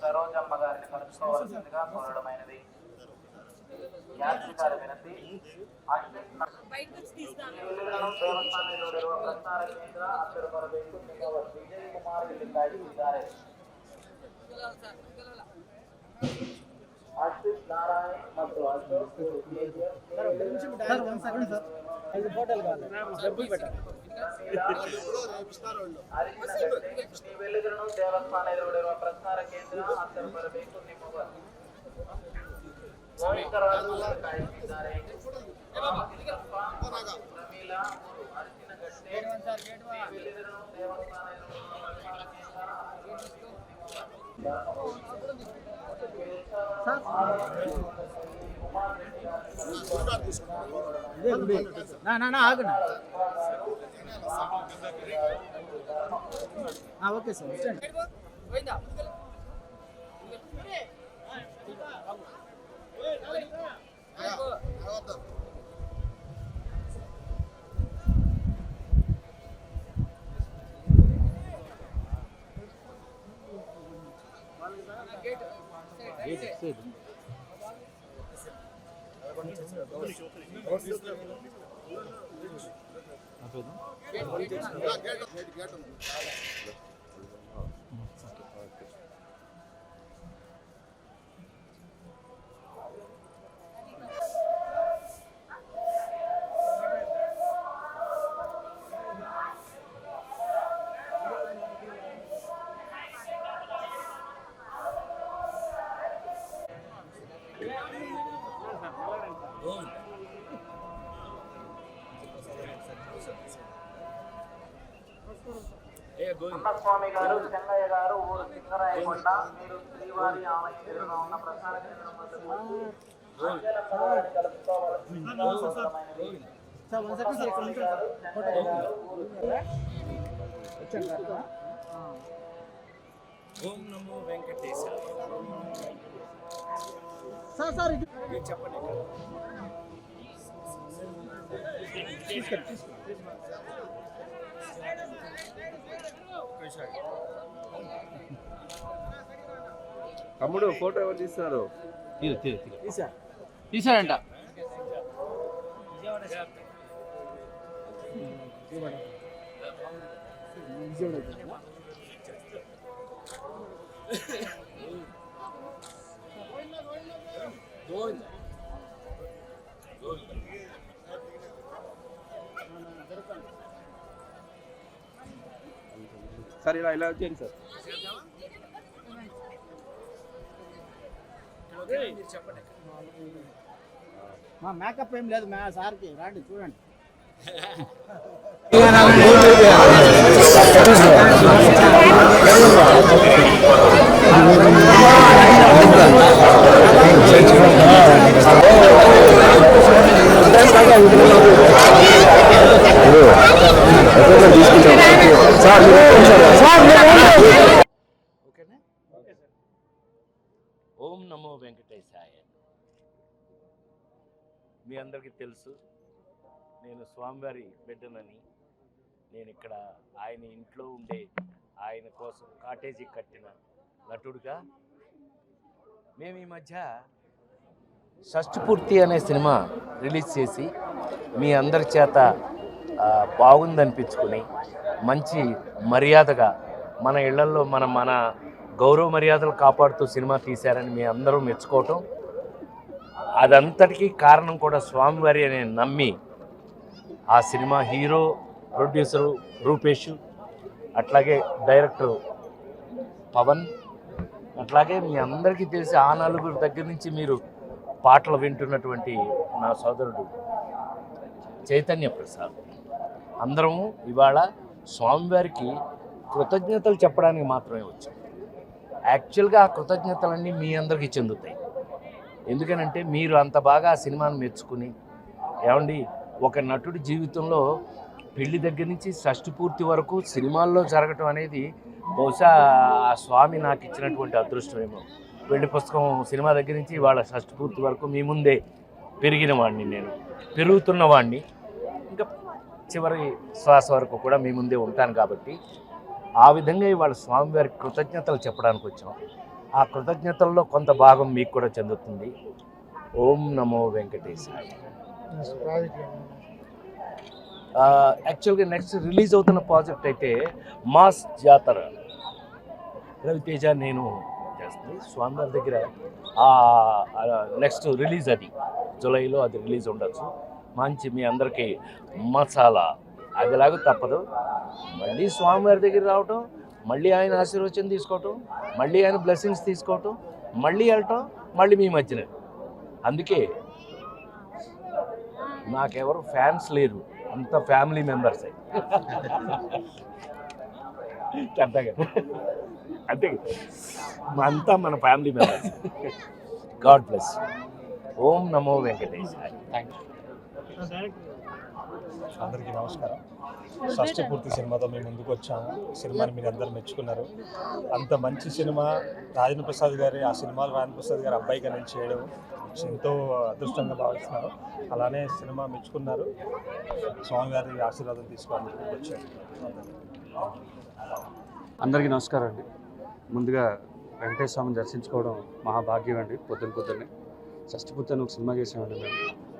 సరోజమ్మ గారిని కలుసుకోవాల్సిందిగా కోరడమైనది యాత్రి గారి వినతి అశ్విన్ ಇವುಗಳನ್ನು ದೇವಸ್ಥಾನದಲ್ಲಿರುವ ಪ್ರಸಾರ ಕೇಂದ್ರ ಹತ್ತಿರ ಬರಬೇಕು ನಿಮ್ಮ ವಿಜಯ್ ಕುಮಾರ್ ಇಲ್ಲಿ ಕಾಯ್ದಿದ್ದಾರೆ ಅಶ್ವಿತ್ ನಾರಾಯಣ್ ಮತ್ತು Ashok sir one second sir ఐదు ఫోటోలు కావాలి డబ్బులు పెట్టాలి ನೀವೆಲ್ಲರೂ ದೇವಸ್ಥಾನದಲ್ಲಿರುವ ಪ್ರಸಾರ ಕೇಂದ್ರ ಹತ್ತಿರ ಬರಬೇಕು ನಿಮ್ಮ ಗೋವಿಂದರಾಜು ಕಾಯ್ದಿದ್ದಾರೆ ಪ್ರಮೀಲಾ ಅರ್ಚಿನ ಗಟ್ಟೆ ನೀವೆಲ್ಲರೂ ఇదే గుడి నా నా నా గేట్ గేట్ గేట్ సార్ వచ్చేయండి స్వామి గారు చెన్నయ్య గారు ఊరు సింగరాయకొండ మీరు శ్రీవారి ఆలయం ఎదురుగా ఉన్న కోరడమైనది. సార్. సార్. ఓం నమో చెప్పండి తీసుకెళ్ళి తీసుకెళ్ళి తమ్ముడు ఫోటో ఎవరు తీస్తున్నారు? తీసా? తీసాడంట? సార్ ఇలా ఇలా వచ్చేయండి సార్. మా మేకప్ ఏం లేదు మా సార్కి రండి చూడండి. ఓకేనా ఓం నమో వెంకటేశాయ మీ అందరికీ తెలుసు నేను స్వామివారి బిడ్డనని. నేను ఇక్కడ ఆయన ఇంట్లో ఉండే ఆయన కోసం కాటేజీ కట్టిన నటుడుగా. మేము ఈ మధ్య షష్ఠపూర్తి అనే సినిమా రిలీజ్ చేసి మీ అందరి చేత బాగుందనిపించుకుని మంచి మర్యాదగా మన ఇళ్ళల్లో మన మన గౌరవ మర్యాదలు కాపాడుతూ సినిమా తీశారని మీ అందరూ మెచ్చుకోవటం. అదంతటికీ కారణం కూడా స్వామివారి అని నమ్మి ఆ సినిమా హీరో ప్రొడ్యూసరు రూపేష్ అట్లాగే డైరెక్టర్ పవన్ అట్లాగే మీ అందరికీ తెలిసి ఆ నలుగురు దగ్గర నుంచి మీరు పాటలు వింటున్నటువంటి నా సోదరుడు చైతన్య ప్రసాద్. అందరము ఇవాళ స్వామివారికి కృతజ్ఞతలు చెప్పడానికి మాత్రమే వచ్చాం. యాక్చువల్గా ఆ కృతజ్ఞతలన్నీ మీ అందరికీ చెందుతాయి. ఎందుకనంటే మీరు అంత బాగా ఆ సినిమాను మెచ్చుకుని ఏమండి ఒక నటుడి జీవితంలో పెళ్ళి దగ్గర నుంచి షష్టి పూర్తి వరకు సినిమాల్లో జరగటం అనేది బహుశా ఆ స్వామి నాకు ఇచ్చినటువంటి అదృష్టమేమో పెళ్ళి పుస్తకం సినిమా దగ్గర నుంచి వాళ్ళ షష్టి పూర్తి వరకు మీ ముందే పెరిగిన వాడిని నేను. పెరుగుతున్న వాడిని ఇంకా చివరి శ్వాస వరకు కూడా మీ ముందే ఉంటాను కాబట్టి ఆ విధంగా ఇవాళ స్వామివారికి కృతజ్ఞతలు చెప్పడానికి వచ్చాం ఆ కృతజ్ఞతల్లో కొంత భాగం మీకు కూడా చెందుతుంది. ఓం నమో వెంకటేశాయ. యాక్చువల్గా నెక్స్ట్ రిలీజ్ అవుతున్న ప్రాజెక్ట్ అయితే మాస్ జాతర. రవితేజ నేను చేస్తుంది. స్వామివారి దగ్గర నెక్స్ట్ రిలీజ్ అది. జూలైలో అది రిలీజ్ ఉండొచ్చు. మంచి మీ అందరికీ మసాలా. అదిలాగా తప్పదు. మళ్ళీ స్వామివారి దగ్గర రావటం మళ్ళీ ఆయన ఆశీర్వచనం తీసుకోవటం మళ్ళీ ఆయన బ్లెస్సింగ్స్ తీసుకోవటం మళ్ళీ వెళ్ళటం మళ్ళీ మీ మధ్యన. అందుకే నాకెవరు ఫ్యాన్స్ లేరు. అంత ఫ్యామిలీ మెంబర్స్ అంతేగా. అంతే. అంతా మన ఫ్యామిలీ మెంబర్స్ గాడ్ బ్లెస్ ఓం నమో వెంకటేశ్ థ్యాంక్ యూ అందరికీ నమస్కారం. షష్టి పూర్తి సినిమాతో మేము ముందుకు వచ్చాము సినిమాని మీరు అందరూ మెచ్చుకున్నారు. అంత మంచి సినిమా రాజేంద్ర ప్రసాద్ గారి ఆ సినిమాలో రాజేంద్ర ప్రసాద్ గారి అబ్బాయిగా నేను చేయడం ఎంతో అదృష్టంగా భావిస్తున్నాను అలానే సినిమా మెచ్చుకున్నారు. స్వామివారి ఆశీర్వాదం తీసుకోవడానికి వచ్చాను అందరికీ నమస్కారం అండి. ముందుగా వెంకటేశ్వర స్వామిని దర్శించుకోవడం మహాభాగ్యం అండి. పొద్దున్న. పొద్దున్నే షష్టిపుత్తని ఒక సినిమా చేసామండి మేము.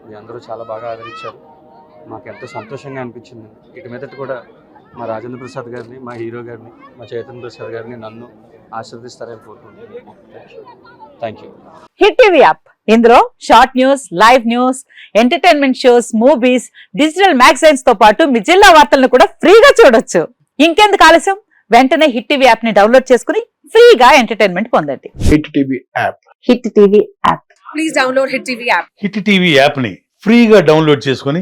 మీ అందరూ చాలా బాగా ఆదరించారు. మాకు ఎంతో సంతోషంగా అనిపించింది. ఇటు మీదట కూడా మా రాజేంద్ర ప్రసాద్ గారిని మా హీరో గారిని మా చైతన్య ప్రసాద్ గారిని నన్ను ఆశీర్వదిస్తారని కోరుకుంటున్నాను. Thank you hit TV app. ఇందులో short news live news entertainment shows movies digital మ్యాగజైన్స్తో పాటు మీ జిల్లా వార్తలను కూడా ఫ్రీగా చూడొచ్చు. ఇంకెందుకు ఆలస్యం? వెంటనే హిట్ టీవీ యాప్ని డౌన్లోడ్ చేసుకుని ఫ్రీగా ఎంటర్టైన్మెంట్ పొందండి. Hit TV app. Hit TV app. Hit TV యాప్ని ఫ్రీగా డౌన్లోడ్ చేసుకొని